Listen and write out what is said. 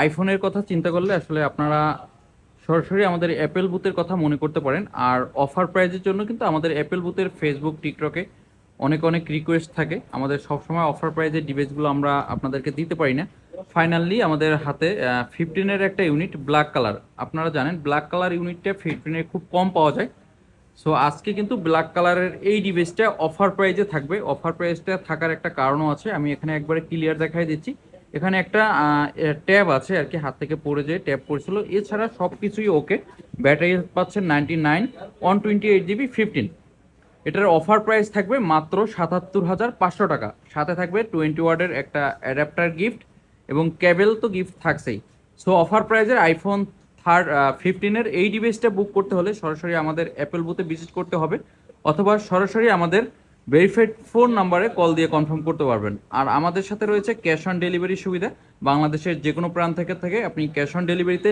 আইফোনের কথা চিন্তা করলে আসলে আপনারা সরাসরি আমাদের অ্যাপেল বুথের কথা মনে করতে পারেন। আর অফার প্রাইজের জন্য কিন্তু আমাদের অ্যাপেল বুথের ফেসবুক টিকটকে অনেক অনেক রিকোয়েস্ট থাকে। আমাদের সবসময় অফার প্রাইজের ডিভাইসগুলো আমরা আপনাদেরকে দিতে পারি না। ফাইনালি আমাদের হাতে ফিফটিনের একটা ইউনিট ব্ল্যাক কালার আপনারা জানেন ব্ল্যাক কালার ইউনিটটা ফিফটিনের খুব কম পাওয়া যায়। সো আজকে কিন্তু ব্ল্যাক কালারের এই ডিভাইসটা অফার প্রাইজে থাকবে। অফার প্রাইসটা থাকার একটা কারণও আছে। আমি এখানে একবারে ক্লিয়ার দেখাই দিচ্ছি। এখানে একটা ট্যাব আছে আর কি, হাত থেকে পড়ে যায় ট্যাব পড়ছিল এছাড়া সব কিছুই ওকে। ব্যাটারি পাচ্ছেন ninety nine, one twenty eight GB, fifteen. এটার অফার প্রাইস থাকবে মাত্র সাতাত্তর হাজার পাঁচশো টাকা। সাথে থাকবে টোয়েন্টি ওয়ার্ডের একটা অ্যাডাপ্টার গিফট এবং ক্যাবেল তো গিফট থাকছেই। সো, অফার প্রাইজের আইফোন থার্ড ফিফটিনের এই ডিভাইসটা বুক করতে হলে সরাসরি আমাদের অ্যাপেল বুথে ভিজিট করতে হবে। অথবা সরাসরি আমাদের ভেরিফাইড ফোন নাম্বারে কল দিয়ে কনফার্ম করতে পারবেন। আর আমাদের সাথে রয়েছে ক্যাশ অন ডেলিভারি সুবিধা। বাংলাদেশের যে কোনো প্রান্ত থেকে থেকে আপনি ক্যাশ অন ডেলিভারিতে